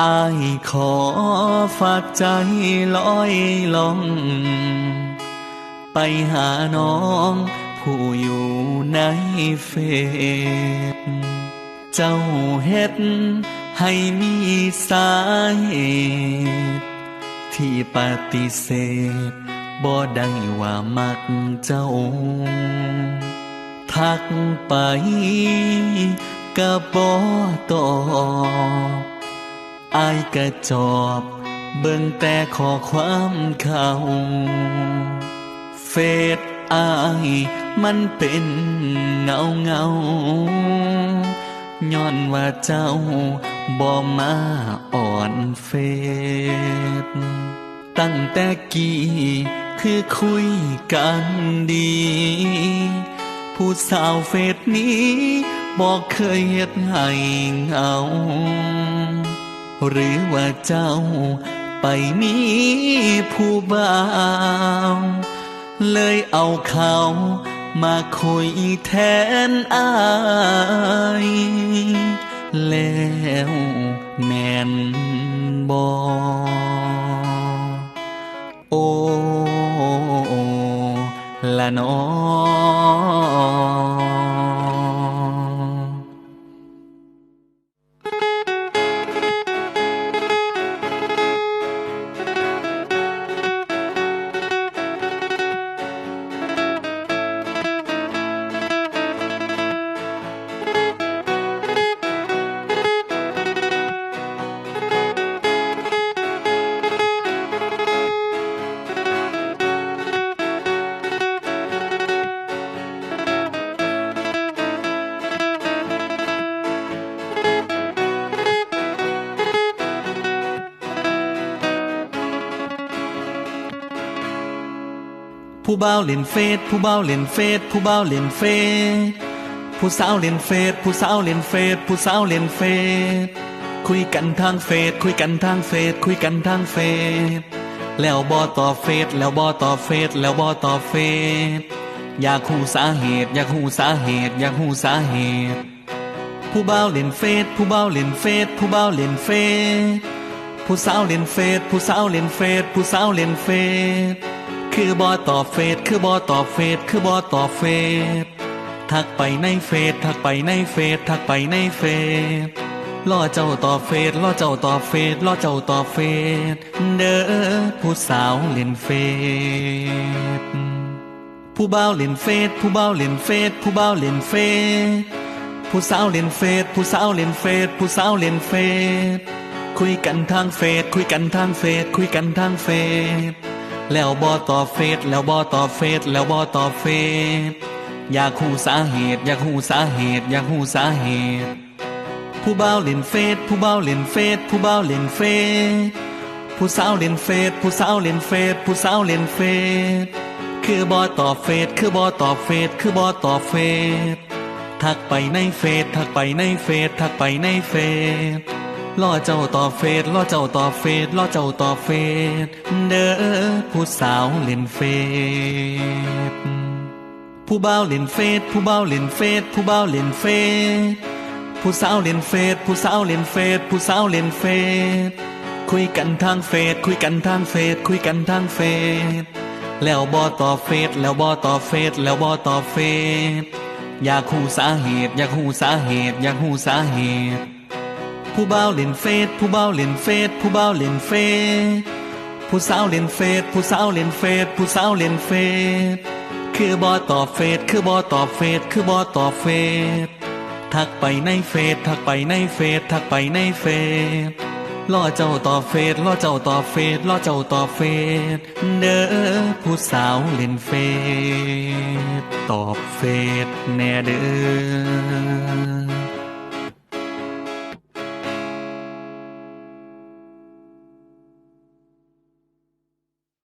อายขอฝากใจลอยลอง ไปหาน้องผู้อยู่ในเฟซเจ้าเฮ็ดให้มีสาเหตุที่ปฏิเสธบ่ได้ว่ามักเจ้า ทักไปก็บ่ตอบ อายก็จอบ เบิ่งแต่ขอความเขาเฟซอายมันเป็นเงาเงาย้อนว่าเจ้าบ่มาอ่อนเฟซตั้งแต่กี้คือคุยกันดี ผู้สาวเฟซนี้บอกเคยเฮ็ดให้เงา หรือว่าเจ้าไปมีผู้บ่าว เลยเอาเขามาคุยแทนอายแล้วแม่นบอโอ้ละนอ ผู้บ่าวเล่นเฟซผู้บ่าวเล่นเฟซผู้บ่าวเล่นเฟซผู้สาวเล่นเฟซผู้สาวเล่นเฟซผู้สาวเล่นเฟซคุยกันทางเฟซคุยกันทางเฟซคุยกันทางเฟซแล้วบ่ตอบเฟซแล้วบ่ตอบเฟซแล้วบ่ตอบเฟซอยากหูสาเหตุอยากหูสาเหตุอยากหูสาเหตุผู้บ่าวเล่นเฟซผู้บ่าวเล่นเฟซผู้บ่าวเล่นเฟซผู้สาวเล่นเฟซผู้สาวเล่นเฟซผู้สาวเล่นเฟซ คือบอตอบเฟซคือบอตอบเฟซคือบอตอบเฟซทักไปในเฟซทักไปในเฟซทักไปในเฟซล่อเจ้าตอบเฟซล่อเจ้าตอบเฟซล่อเจ้าตอบเฟซเด้อผู้สาวเล่นเฟซผู้บ่าวเล่นเฟซผู้บ่าวเล่นเฟซผู้บ่าวเล่นเฟซผู้สาวเล่นเฟซผู้สาวเล่นเฟซผู้สาวเล่นเฟซคุยกันทางเฟซคุยกันทางเฟซคุยกันทางเฟซ แล้วบอตอบเฟซแล้วบอตอบเฟซแล้วบอตอบเฟซอยากหูสาเหตุ อยากหูสาเหตุ อยากหูสาเหตุ ผู้บ่าวเล่นเฟซผู้บ่าวเล่นเฟซผู้บ่าวเล่นเฟซผู้สาวเล่นเฟซผู้สาวเล่นเฟซผู้สาวเล่นเฟซคือบอตอบเฟซคือบอตอบเฟซคือบอตอบเฟซทักไปในเฟซทักไปในเฟซทักไปในเฟซ ล่อเจ้าต่อเฟซล่อเจ้าต่อเฟซล่อเจ้าต่อเฟซเด้อผู้สาวเล่นเฟซผู้บ่าวเล่นเฟซผู้บ่าวเล่นเฟซผู้บ่าวเล่นเฟซผู้สาวเล่นเฟซผู้สาวเล่นเฟซผู้สาวเล่นเฟซคุยกันทางเฟซคุยกันทางเฟซคุยกันทางเฟซแล้วบอต่อเฟซแล้วบอต่อเฟซแล้วบอต่อเฟซอยากหูสาเหตุ อยากหูสาเหตุ อยากหูสาเหตุ ผู้บ่าวเล่นเฟซผู้บ่าวเล่นเฟซผู้บ่าวเล่นเฟซผู้สาวเล่นเฟซผู้สาวเล่นเฟซผู้สาวเล่นเฟซคือบอตอบเฟซคือบอตอบเฟซคือบอตอบเฟซทักไปในเฟซทักไปในเฟซทักไปในเฟซล่อเจ้าตอบเฟซล่อเจ้าตอบเฟซล่อเจ้าตอบเฟซเด้อผู้สาวเล่นเฟซตอบเฟซแน่เด้อ